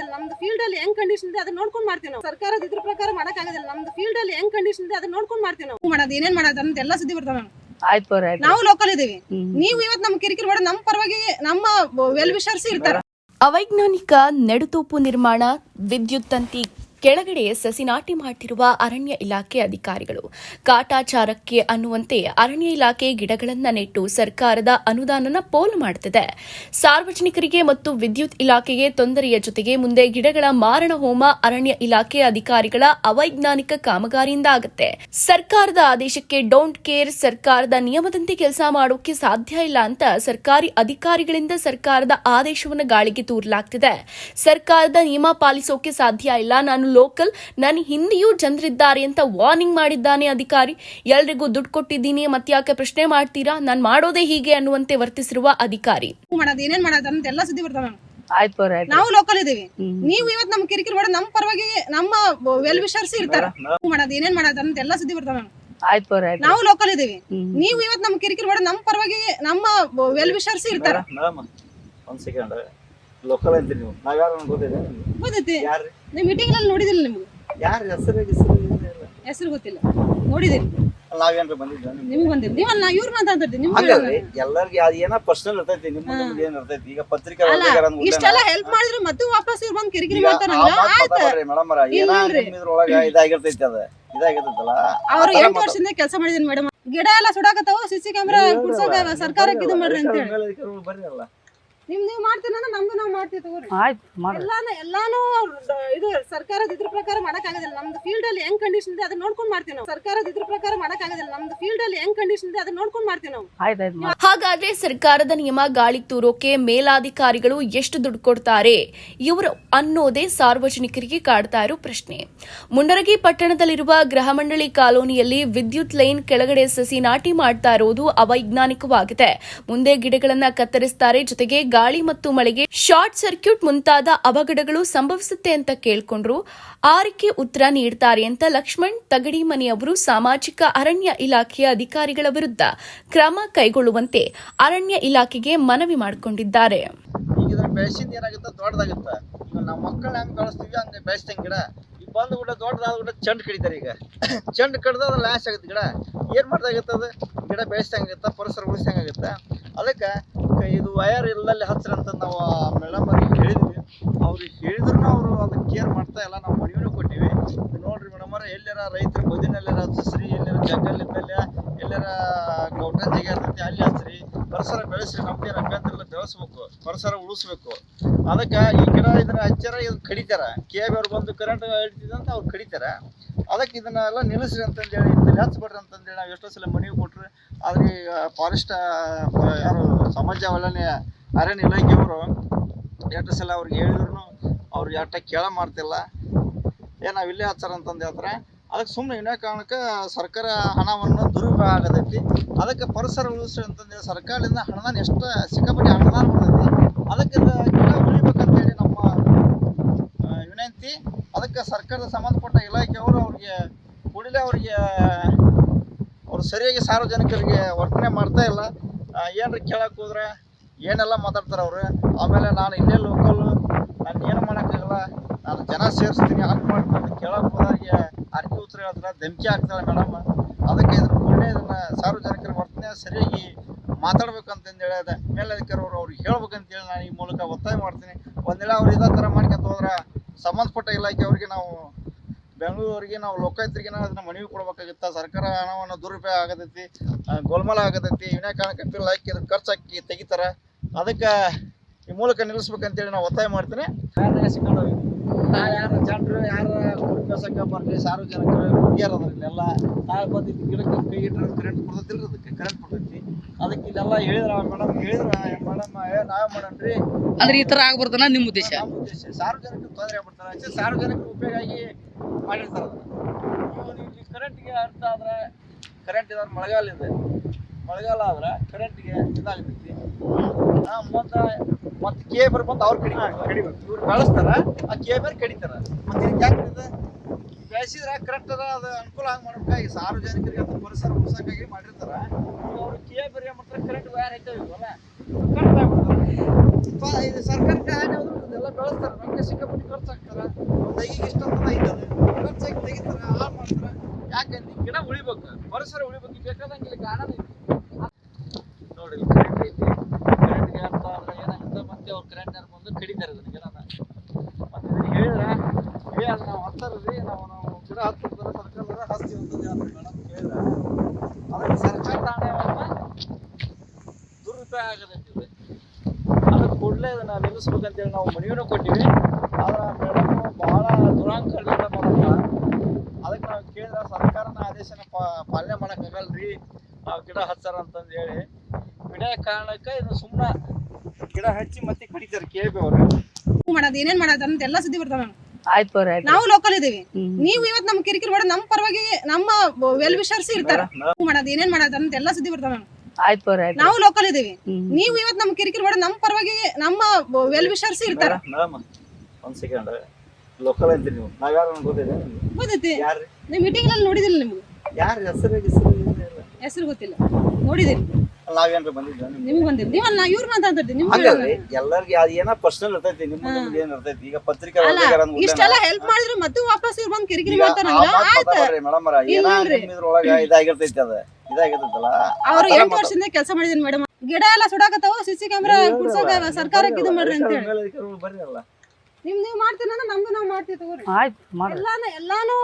ಆಗೋದಿಲ್ಲ. ನಮ್ದು ಫೀಲ್ಡ್ ಅಲ್ಲಿ ಹೆಂಗ್ ಕಂಡೀಷನ್ ಇದೆ ಅದನ್ನ ನೋಡ್ಕೊಂಡ್ ಮಾಡ್ತೀವಿ ನಾವು. ಸರ್ಕಾರದ ಇದ್ರ ಪ್ರಕಾರ ಮಾಡಕ್ ಆಗೋದಿಲ್ಲ. ನಮ್ದು ಫೀಲ್ಡ್ ಅಲ್ಲಿ ಹೆಂಗ್ ಕಂಡೀಷನ್ ಇದೆ ಅದನ್ನ ನೋಡ್ಕೊಂಡ್ ಮಾಡ್ತೀವಿ ನಾವು. ಮಾಡೋದು ಏನೇನ್ ಮಾಡೋದು ಅಂತ ಎಲ್ಲ ಸುದ್ದಿ ಬರ್ತಾವ ಆಯ್ತು ನಾವು ಲೋಕಲ್ ಇದೀವಿ. ನೀವು ಇವತ್ತು ನಮ್ ಕಿರಿಕಿರಿ ಮಾಡೋ ನಮ್ಮ ಪರವಾಗಿ ನಮ್ಮ ವೆಲ್ ವಿಷರ್ಸ್ ಇರ್ತಾರ. ಅವೈಜ್ಞಾನಿಕ ನೆಡುತೋಪು ನಿರ್ಮಾಣ ವಿದ್ಯುತ್ ತಂತಿ ಕೆಳಗಡೆ ಸಸಿ ನಾಟಿ ಮಾಡ್ತಿರುವ ಅರಣ್ಯ ಇಲಾಖೆ ಅಧಿಕಾರಿಗಳು. ಕಾಟಾಚಾರಕ್ಕೆ ಅನ್ನುವಂತೆ ಅರಣ್ಯ ಇಲಾಖೆ ಗಿಡಗಳನ್ನ ನೆಟ್ಟು ಸರ್ಕಾರದ ಅನುದಾನನ ಪೋಲು ಮಾಡುತ್ತಿದೆ ಸಾರ್ವಜನಿಕರಿಗೆ ಮತ್ತು ವಿದ್ಯುತ್ ಇಲಾಖೆಗೆ ತೊಂದರೆಯ ಜೊತೆಗೆ ಮುಂದೆ ಗಿಡಗಳ ಮಾರಣ ಹೋಮ ಅರಣ್ಯ ಇಲಾಖೆ ಅಧಿಕಾರಿಗಳ ಅವೈಜ್ಞಾನಿಕ ಕಾಮಗಾರಿಯಿಂದ ಆಗುತ್ತೆ. ಸರ್ಕಾರದ ಆದೇಶಕ್ಕೆ ಡೋಂಟ್ ಕೇರ್ ಸರ್ಕಾರದ ನಿಯಮದಂತೆ ಕೆಲಸ ಮಾಡೋಕೆ ಸಾಧ್ಯ ಇಲ್ಲ ಅಂತ ಸರ್ಕಾರಿ ಅಧಿಕಾರಿಗಳಿಂದ ಸರ್ಕಾರದ ಆದೇಶವನ್ನು ಗಾಳಿಗೆ ತೂರಲಾಗ್ತಿದೆ. ಸರ್ಕಾರದ ನಿಯಮ ಪಾಲಿಸೋಕೆ ಸಾಧ್ಯ ಇಲ್ಲ. ನಾನು ಲೋಕಲ್ ನನ್ನ ಹಿಂದೆಯೂ ಜನರಿದ್ದಾರೆ ಅಂತ ವಾರ್ನಿಂಗ್ ಮಾಡಿದ್ದಾನೆ ಅಧಿಕಾರಿ. ಎಲ್ರಿಗೂ ದುಡ್ಡು ಕೊಟ್ಟಿದ್ದೀನಿ ಮತ್ತ್ಯಾಕೆ ಪ್ರಶ್ನೆ ಮಾಡ್ತೀರಾ? ನಾನು ಮಾಡೋದೇ ಹೀಗೆ ಅನ್ನುವಂತೆ ವರ್ತಿಸಿರುವ ಅಧಿಕಾರಿ. ಮಾಡೋದು ಏನೇನ್ ಮಾಡೋದು ಅಂತ ಎಲ್ಲ ಸುದ್ದಿ ಬರ್ತಾವ ಆಯ್ತು ನಾವು ಲೋಕಲ್ ಇದೀವಿ. ನೀವು ಇವತ್ತು ನಮ್ ಕಿರಿಕಿರಿ ಮಾಡೋದು ನಮ್ ಪರವಾಗಿ ನಮ್ಮ ವೆಲ್ ವಿಷರ್ಸ್ ಇರ್ತಾರ ಮಾಡೋದು ಏನೇನ್ ಮಾಡೋದು ಅಂತ ಎಲ್ಲ ಸುದ್ದಿ ಬರ್ತಾವ ಆಯ್ತು ನಾವು ಲೋಕಲ್ ಇದೀವಿ. ನೀವು ಇವತ್ತು ನಮ್ ಕಿರಿಕಿರಿ ಮಾಡೋದು ನಮ್ಮ ಪರವಾಗಿ ನಮ್ಮ ವೆಲ್ ವಿಷರ್ಸ್ ಇರ್ತಾರ ಲೋಕಲ್ ಅಂತೀರಿ ನೀವು. ನಾವ್ಯಾರು ಗೊತ್ತಿದೆ ಗೊತ್ತೈತಿ ನೀವು ಮೀಟಿಂಗ್ ಅಲ್ಲಿ ನೋಡಿದಿಲ್ಲ ನಿಮ್ಗೆ? ಯಾರ ಹೆಸರು ಹೆಸರು. ಹೆಸರು ಗೊತ್ತಿಲ್ಲ. ನೋಡಿದಿರಿ ನಾವೇನ್ರ ಬಂದಿದ್ದ ನಿಮ್ಗೆ? ನಿಮ್ಗೆ ಬಂದಿಲ್ಲ. ನೀವು ಅಲ್ಲ ಇವ್ರು ಮಾತಾಡ್ತಿರ್ತೀವಿ ನಿಮ್ಗೆ ಹಂಗಲ್ರಿ ಎಲ್ಲರಿಗೆ ಅದ್ ಏನೋ ಪರ್ಸನಲ್ ಇರ್ತೈತಿ ನಿಮ್ಮ ನಿಮ್ದು ಏನ್ ಇರ್ತೈತಿ ಈಗ ಪತ್ರಿಕೆ ಇಷ್ಟೆಲ್ಲ ಹೆಲ್ಪ್ ಮಾಡಿದ್ರು ಮತ್ತೆ ವಾಪಸ್ ಇವ್ರು ಬಂದು ಕಿರಿಕಿರಿ ಮಾಡ್ತಾರಲ್ಲ ಆಯ್ತು. ಮೇಡಮ್ ಏನ ಇದ್ರೊಳಗ ಇದಾಗಿರ್ತೈತಿ ಅದ ಇದಾಗಿರ್ತೈತಲ್ಲ ಅವ್ರು ಎಂಟು ವರ್ಷದಿಂದ ಕೆಲಸ ಮಾಡಿದೀನಿ ಮೇಡಮ್. ಗಿಡ ಎಲ್ಲ ಸುಡಾಕತ್ತಾವ ಸಿಸಿ ಕ್ಯಾಮ್ರಾ ಕುಡ್ಸೋಕ ಸರ್ಕಾರಕ್ಕೆ ಇದು ಮಾಡ್ರಿ ಅಂತ ಹೇಳಿ. ಬರ್ರಿ ಅಲ್ಲ ನಿಮ್ ನೀವು ಮಾಡ್ತೀನಿ ಅಂದ್ರೆ ನಮ್ದು ನಾವು ಮಾಡ್ತೀವಿ ತಗೋರಿ. ಆಯ್ತು ಮಾಡ್ರಿ. ಎಲ್ಲಾನು ಎಲ್ಲಾನು ಇದು ಸರ್ಕಾರದ ಇದ್ರ ಪ್ರಕಾರ ಮಾಡಕ್ ಆಗೋದಿಲ್ಲ. ನಮ್ದು ಫೀಲ್ಡ್ ಅಲ್ಲಿ ಹೆಂಗ್ ಕಂಡೀಷನ್ ಇದೆ ಅದನ್ನ ನೋಡ್ಕೊಂಡ್ ಮಾಡ್ತೀವಿ ನಾವು. ಸರ್ಕಾರದ ಇದ್ರ ಪ್ರಕಾರ ಮಾಡಕ್ ಆಗೋದಿಲ್ಲ. ನಮ್ದು ಫೀಲ್ಡ್ ಅಲ್ಲಿ ಹೆಂಗ್ ಕಂಡೀಷನ್ ಇದೆ ಅದನ್ನ ನೋಡ್ಕೊಂಡ್ ಮಾಡ್ತೀವಿ ನಾವು. ಆಯ್ತು ಆಯ್ತು ಹಾಗಾದ್ರೆ ಸರ್ಕಾರದ ನಿಯಮ ಗಾಳಿ ತೂರೋಕೆ ಮೇಲಾಧಿಕಾರಿಗಳು ಎಷ್ಟು ದುಡ್ಡು ಕೊಡ್ತಾರೆ? ಇವರು ಅನ್ನೋದೇ ಸಾರ್ವಜನಿಕರಿಗೆ ಕಾಡ್ತಾ ಇರೋ ಪ್ರಶ್ನೆ. ಮುಂಡರಗಿ ಪಟ್ಟಣದಲ್ಲಿರುವ ಗೃಹ ಮಂಡಳಿ ಕಾಲೋನಿಯಲ್ಲಿ ವಿದ್ಯುತ್ ಲೈನ್ ಕೆಳಗಡೆ ಸಸಿ ನಾಟಿ ಮಾಡ್ತಾ ಇರೋದು ಅವೈಜ್ಞಾನಿಕವಾಗಿದೆ. ಮುಂದೆ ಗಿಡಗಳನ್ನ ಕತ್ತರಿಸ್ತಾರೆ. ಜೊತೆಗೆ ಗಾಳಿ ಮತ್ತು ಮಳೆಗೆ ಶಾರ್ಟ್ ಸರ್ಕ್ಯೂಟ್ ಮುಂತಾದ ಅವಘಡಗಳು ಸಂಭವಿಸುತ್ತೆ ಅಂತ ಕೇಳ್ಕೊಂಡ್ರು. ಆರಕ್ಕೆ ಉತ್ತರ ನೀಡ್ತಾರೆ ಅಂತ ಲಕ್ಷ್ಮಣ್ ತಗಡಿಮನಿ ಅವರು ಸಾಮಾಜಿಕ ಅರಣ್ಯ ಇಲಾಖೆಯ ಅಧಿಕಾರಿಗಳ ವಿರುದ್ಧ ಕ್ರಮ ಕೈಗೊಳ್ಳುವಂತೆ ಅರಣ್ಯ ಇಲಾಖೆಗೆ ಮನವಿ ಮಾಡಿಕೊಂಡಿದ್ದಾರೆ. ಗಿಡ. ಬಂದು ಕೂಡ ದೊಡ್ಡದಾದ ಕೂಡ ಚೆಂಡು ಕಡಿತಾರೆ ಈಗ. ಚೆಂಡು ಕಡ್ದು ಅದು ಲಾಸ್ ಆಗುತ್ತೆ ಗಿಡ. ಏನು ಮಾಡ್ದಾಗತ್ತೆ ಅದು? ಗಿಡ ಬೆಳೆಸ್ದಂಗಾಗುತ್ತೆ ಪರಿಸರ ಉಳಿಸ್ದಂಗಾಗುತ್ತೆ ಅದಕ್ಕೆ ಇದು ವಯರ್ ಇಲ್ಲದಲ್ಲಿ ಹಚ್ಚ್ರಿ ಅಂತ ನಾವು ಮೇಡಮ್ ಅವ್ರಿಗೆ ಹೇಳಿದ್ವಿ. ಅವ್ರಿಗೆ ಹೇಳಿದ್ರು ಅವರು ಅದಕ್ಕೆ ಕೇರ್ ಮಾಡ್ತಾ ಇಲ್ಲ, ನಾವು ಮನವಿನೂ ಕೊಟ್ಟಿವಿ. ನೋಡ್ರಿ ಮೇಡಮ್ ಅವ್ರೆ, ಎಲ್ಲಾರ ರೈತರ ಬದಿನಲ್ಲಾರ ಹಚ್ಚಿಸ್ರಿ, ಎಲ್ಲಾರ ಜಂಗಲ್ ಇದ್ದಲ್ಲಿ ಎಲ್ಲಾರ ಗೌಟನ್ ಜಾಗ ಇರ್ತೈತಿ ಅಲ್ಲಿ ಹಚ್ಚ್ರಿ ಪರಿಸರ ಬೆಳೆಸ್ರಿ, ನಮ್ಗೆ ಅಭ್ಯಂತರ ಇಲ್ಲ ಬೆಳೆಸ್ಬೇಕು, ಪರಿಸರ ಉಳಿಸ್ಬೇಕು. ಅದಕ್ಕೆ ಈ ಗಿಡ ಇದನ್ನ ಹಚ್ಚಾರ ಇದು ಕಡಿತಾರ. ಕೆ ಬಿ ಅವ್ರು ಬಂದು ಕರೆಂಟ್ ಹಿಡಿತಿದಂತ ಅವ್ರು ಕಡಿತಾರ. ಅದಕ್ಕೆ ಇದನ್ನೆಲ್ಲ ನಿಲ್ಲಿಸ್ರಿ ಅಂತಂದೇಳಿ ಇದನ್ನ ಹಚ್ಬೇಡ್ರಿ ಅಂತಂದೇಳಿ ನಾವು ಎಷ್ಟೋ ಸಲ ಮನವಿ ಕೊಟ್ರಿ. ಆದ್ರೆ ಈಗ ಫಾರೆಸ್ಟ್ ಯಾರು ಸಮಾಜ ಒಳ್ಳೆ ಅರಣ್ಯ ಇಲಾಖೆಯವರು ಎಷ್ಟು ಸಲ ಅವ್ರಿಗೆ ಹೇಳಿದ್ರು ಅವ್ರು ಎಟ್ಟ ಕೇಳ ಮಾಡ್ತಿಲ್ಲ. ಏ, ನಾವು ಇಲ್ಲೇ ಹಚ್ಚಾರ ಅಂತಂದು ಹೇಳ್ತಾರೆ. ಅದಕ್ಕೆ ಸುಮ್ಮನೆ ಇನ್ನೇ ಕಾರಣಕ್ಕೆ ಸರ್ಕಾರ ಹಣವನ್ನು ದುರುಪಯೋಗ ಆಗತೈತಿ. ಅದಕ್ಕೆ ಪರಿಸರ ಉಳಿಸ್ರಿ ಅಂತಂದೇಳಿ ಸರ್ಕಾರದಿಂದ ಹಣನ ಎಷ್ಟು ಸಿಕ್ಕಾಪಟ್ಟೆ ಹಣದಾನ ಬರ್ತೈತಿ ಅದಕ್ಕೆ ಗಿಡ ಉಳಿಬೇಕಂತೇಳಿ ನಮ್ಮ ವಿನಂತಿ. ಅದಕ್ಕೆ ಸರ್ಕಾರದ ಸಂಬಂಧಪಟ್ಟ ಇಲಾಖೆಯವರು ಅವ್ರಿಗೆ ಕೂಡಲೇ ಅವರಿಗೆ ಅವ್ರು ಸರಿಯಾಗಿ ಸಾರ್ವಜನಿಕರಿಗೆ ವರ್ತನೆ ಮಾಡ್ತಾ ಇಲ್ಲ. ಏನ್ರಿ ಕೇಳಕ್ಕೆ ಹೋದ್ರೆ? ಏನೆಲ್ಲ ಮಾತಾಡ್ತಾರೆ ಅವರು? ಆಮೇಲೆ ನಾನು ಇಲ್ಲೇ ಲೋಕಲ್ ನಾನು ಏನು ಮಾಡೋಕ್ಕಾಗಲ್ಲ ನಾನು ಜನ ಸೇರಿಸ್ತೀನಿ ಹಾಕಿ ಮಾಡ್ತೀನಿ ಕೇಳಕ್ಕೆ ಹೋದವ್ರಿಗೆ ಅರ್ಕೆ ಉತ್ತರ ಹೇಳ್ತಾರೆ, ಧಮಕಿ ಹಾಕ್ತಾಳೆ ಮೇಡಮ್. ಅದಕ್ಕೆ ಇದ್ರ ಕೂಡಲೇ ಇದನ್ನು ಸಾರ್ವಜನಿಕರ ವರ್ತನೆ ಸರಿಯಾಗಿ ಮಾತಾಡ್ಬೇಕಂತಂದು ಹೇಳಿದೆ, ಮೇಲಧಿಕಾರಿಯವರು ಅವ್ರಿಗೆ ಹೇಳ್ಬೇಕಂತೇಳಿ ನಾನು ಈ ಮೂಲಕ ಒತ್ತಾಯ ಮಾಡ್ತೀನಿ. ಒಂದೇಳೆ ಅವ್ರು ಇದೇ ಥರ ಮಾಡ್ಕೊಂತ ಹೋದ್ರೆ ಸಂಬಂಧಪಟ್ಟ ಇಲಾಖೆ ಅವ್ರಿಗೆ ನಾವು ಬೆಂಗಳೂರಿಗೆ ನಾವು ಲೋಕಾಯುಕ್ತರಿಗೆ ಅದನ್ನ ಮನವಿ ಕೊಡ್ಬೇಕಾಗಿತ್ತ? ಸರ್ಕಾರ ಹಣವನ್ನು ದುರುಪಯೋಗ ಆಗತೈತಿ ಗೋಲ್ಮಾಲ ಆಗತೈತಿ ವಿನಾಕಾರಣಕ್ಕೆ ಬಿಲ್ ಹಾಕಿ ಅದಕ್ಕೆ ಖರ್ಚು ಹಾಕಿ ತೆಗಿತಾರ. ಅದಕ್ಕೆ ಈ ಮೂಲಕ ನಿಲ್ಲಿಸ್ಬೇಕಂತೇಳಿ ನಾವು ಒತ್ತಾಯ ಮಾಡ್ತೀನಿ. ಯಾರು ಜನರು, ಯಾರು ಕುಡ್ಬೇಸಕ್ಕೆ ಬರ್ರಿ ಸಾರ್ವಜನಿಕರು, ಹುಡುಗಿಯರು ಅದ್ರ ಇಲ್ಲೆಲ್ಲ ನಾಳೆ ಬಂದಿದ್ದು ಗಿಡಕ್ಕೆ ಕೈ ಇಟ್ಟರೆ ಕರೆಂಟ್ ಕೊಡ್ತೈತಿಲ್ಲ ಅದಕ್ಕೆ ಕರೆಂಟ್ ಕೊಡ್ತೈತಿ. ಅದಕ್ಕೆ ಇಲ್ಲೆಲ್ಲ ಹೇಳಿದ್ರ ಮೇಡಮ್ ಹೇಳಿದ್ರ ನಾವೇ ಮಾಡೋಣ್ರಿ. ಅಂದ್ರೆ ಈ ತರ ಆಗ್ಬಾರ್ದನ ನಿಮ್ಮ ಉದ್ದೇಶ. ನಮ್ಮ ಉದ್ದೇಶ. ಸಾರ್ವಜನಿಕರು ತೊಂದರೆ ಆಗ್ಬಿಡ್ತಾರೆ ಅಷ್ಟೇ ಸಾರ್ವಜನಿಕರ ಉಪಯೋಗ ಆಗಿ ಮಾಡಿರ್ತಾರೆ ಇಲ್ಲಿ ಕರೆಂಟ್ಗೆ ಅರ್ಥ ಆದ್ರೆ ಕರೆಂಟ್ ಇದಾದ್ರೆ ಮಳೆಗಾಲ ಇದೆ. ಮಳೆಗಾಲ ಆದ್ರೆ ಕರೆಂಟ್ಗೆ ಇದಾಗ್ತೈತಿ. ಮತ್ತು ಮತ್ತೆ ಕೇಬರ್ ಬಂದು ಅವ್ರು ಕಡಿಮೆ ಇವ್ರು ಬೆಳೆಸ್ತಾರ ಆ ಕೇಬರ್ ಕಡಿತಾರ. ಮತ್ತೆ ಇದಕ್ಕೆ ಯಾಕೆ ಕಡಿದ ಬೆಳೆಸಿದ್ರೆ ಕರೆಕ್ಟ್ ಅದ ಅದು ಅನುಕೂಲ ಆಗಿ ಮಾಡ್ಬೇಕಾಗಿ ಸಾರ್ವಜನಿಕರಿಗೆ ಅಂತ ಪರಿಸರ ಉಳ್ಸಕ್ಕಾಗಿ ಮಾಡಿರ್ತಾರ. ಅವ್ರು ಕೇಬರ್ ಏನ್ ಮಾಡ್ತಾರೆ ಕರೆಂಟ್ ವೈರ್ ಹಾಕಿವಲ್ಲ ಇದು ಸರ್ಕಾರಕ್ಕೆ ಹಾನಿ ಆದ್ರೂ ಇದೆಲ್ಲ ಬೆಳೆಸ್ತಾರೆ ನಮ್ಗೆ ಖರ್ಚು ಹಾಕ್ತಾರೆ ಒಂದು ಐಗೆ ಇಷ್ಟ ಅಂತ ಖರ್ಚು ಖರ್ಚಾಗಿ ತೆಗಿತಾರೆ ಮಾಡ್ತಾರೆ ಯಾಕಂದ್ರೆ ಗಿಡ ಉಳಿಬೇಕು ಪರಿಸರ ಉಳಿಬೇಕು ಬೇಕಾದಂಗೆ ಇಲ್ಲಿ ಗಾರ್ಡನ್ ನೋಡಿ ಕರೆಂಟ್ ಐತಿ ಕರೆಂಟ್ಗೆ ಅಂತ ಮತ್ತೆ ಅವ್ರು ಕರೆಂಟ್ ಬಂದು ಕಡಿತಾರೆ ಇದನ್ನ ಗಿಡನ ಮತ್ತೆ ಇದನ್ನ ಹೇಳಿದ್ರೆ ಏ ಅದು ನಾವು ನಾವು ನಾವು ಗಿಡ ಹತ್ತಿರ್ತಾರೆ ಸರ್ಕಾರದವ್ರು ಹಸ್ತಿ ಅಂತ ಹೇಳ್ತಾರೆ ಮೇಡಮ್ ಕೇಳಿದ್ರೆ ಅದಕ್ಕೆ ಸರ್ಕಾರದ ಹಣವನ್ನ ದುರುಪಯೋಗ ಆಗದಂತಿದೆ ಅದಕ್ಕೆ ಕೂಡಲೇ ಇದನ್ನ ನಿಲ್ಲಿಸ್ಬೇಕಂತೇಳಿ ನಾವು ಮನವಿನೂ ಕೊಟ್ಟಿವಿ. ಆದ್ರೆ ಮೇಡಮ್ ಭಾಳ ದುರಾಂಕರದಿಂದ ಮಾಡಲ್ಲ ಅದಕ್ಕೆ ನಾವು ಕೇಳಿದ್ರೆ ಸರ್ಕಾರನ ಆದೇಶನ ಪಾಲನೆ ಮಾಡೋಕ್ಕಾಗಲ್ರಿ. ನಾವು ಗಿಡ ಹಚ್ಚಾರ ಅಂತಂದು ಹೇಳಿ. ಬಿಡೋ ಕಾರಣಕ್ಕೆ ಇದು ಸುಮ್ಮನೆ ಗಿಡ ಹಚ್ಚಿ ಮತ್ತೆ ಕಡಿತಾರೆ ಕೆ ಬಿ ಅವರು. ಮಾಡೋದು ಏನೇನ್ ಮಾಡೋದು ಅಂತ ಎಲ್ಲ ಸುದ್ದಿ ಬರ್ತಾವ ಆಯ್ತು ನಾವು ಲೋಕಲ್ ಇದೀವಿ. ನೀವು ಇವತ್ತು ನಮ್ ಕಿರಿಕಿರಿ ಮಾಡೋದು ನಮ್ಮ ಪರವಾಗಿ ನಮ್ಮ ವೆಲ್ ವಿಷರ್ಸ್ ಇರ್ತಾರ. ಮಾಡೋದು ಏನೇನ್ ಮಾಡೋದು ಅಂತ ಎಲ್ಲ ಸುದ್ದಿ ಬರ್ತಾವ ಆಯ್ತು ಆಯ್ತು ನಾವು ಲೋಕಲ್ ಇದೀವಿ. ಹ್ಮ್. ನೀವು ಇವತ್ ನಮ್ ಕಿರಿಕಿರಿ ಮಾಡೋದು ನಮ್ ಪರವಾಗಿ ನಮ್ಮ ವೆಲ್ ವಿಷರ್ಸ್ ಇರ್ತಾರ. ಮೇಡಮ್ ಒಂದ್ ಸೆಕೆಂಡ್ ಲೋಕಲ್ ಅಂತೀರಿ ನೀವು. ನಾವ್ಯಾರು ಗೊತ್ತಿದೆ ನಿಮ್ಗೆ? ಗೊತ್ತೈತಿ. ಯಾರ್ರಿ? ನೀವು ಮೀಟಿಂಗ್ ಅಲ್ಲಿ ನೋಡಿದಿಲ್ಲ ನಿಮ್ಗೆ? ಯಾರು ಹೆಸರು ಹೆಸರು ಹೆಸರು ಗೊತ್ತಿಲ್ಲ. ನೋಡಿದಿರಿ. ನಾವೇನ್ರ ಬಂದಿದ್ದ? ನಿಮ್ಗೆ ನಿಮ್ಗೆ ಬಂದಿಲ್ಲ ನೀವಲ್ಲ ಇವ್ರು ಮಾತಾಡ್ತಿರ್ತೀವಿ ನಿಮ್ಗೆ ಹಂಗಲ್ರಿ ಎಲ್ಲರಿಗೆ ಅದು ಏನೋ ಪರ್ಸನಲ್ ಇರ್ತೈತಿ ನಿಮ್ಮ ನಿಮ್ಗೆ ಏನ್ ಇರ್ತೈತಿ. ಈಗ ಪತ್ರಿಕಾ ಅಲ್ಲ ಇಷ್ಟೆಲ್ಲ ಹೆಲ್ಪ್ ಮಾಡಿದ್ರು ಮತ್ತೆ ವಾಪಸ್ ಇವ್ರು ಬಂದು ಕಿರಿಕಿರಿ ಮಾಡ್ತಾರಲ್ಲ ಆಯ್ತು. ಮೇಡಮ್ ಏನ ಇಲ್ರಿ. ನಿಮ್ಮಿದ್ರೊಳಗ ಇದಾಗಿರ್ತೈತಿ ಅದ. ಇದಾಗಿರ್ತೈತಲ್ಲ ಅವ್ರು ಎಂಟು ವರ್ಷದಿಂದ ಕೆಲಸ ಮಾಡಿದೀನಿ ಮೇಡಮ್. ಗಿಡ ಎಲ್ಲ ಸುಡಾಕತ್ತಾವ ಸಿಸಿ ಸಿ ಕ್ಯಾಮ್ರಾ ಕುಡ್ಸೋಕ ಸರ್ಕಾರಕ್ಕೆ ಇದು ಮಾಡ್ರಿ ಅಂತ ಹೇಳಿ ಬರ್ರಿ ನಿಮ್ ನೀವು ಮಾಡ್ತೀರ ನಮ್ದು ನಾವು ಮಾಡ್ತೀವಿ ತಗೋರಿ. ಆಯ್ತು ಎಲ್ಲಾನು ಎಲ್ಲಾನು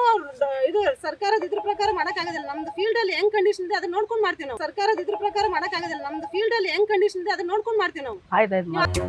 ಇದು ಸರ್ಕಾರದ ಇದ್ರ ಪ್ರಕಾರ ಮಾಡಕ್ ಆಗೋದಿಲ್ಲ. ನಮ್ದು ಫೀಲ್ಡ್ ಅಲ್ಲಿ ಹೆಂಗ್ ಕಂಡೀಷನ್ ಇದೆ ಅದನ್ನ ನೋಡ್ಕೊಂಡ್ ಮಾಡ್ತೀವಿ ನಾವು. ಸರ್ಕಾರದ ಇದ್ರ ಪ್ರಕಾರ ಮಾಡಕ್ ಆಗೋದಿಲ್ಲ. ನಮ್ದು ಫೀಲ್ಡ್ ಅಲ್ಲಿ ಹೆಂಗ್ ಕಂಡೀಷನ್ ಇದೆ ಅದನ್ನ ನೋಡ್ಕೊಂಡ್ ಮಾಡ್ತೀವಿ ನಾವು. ಆಯ್ತು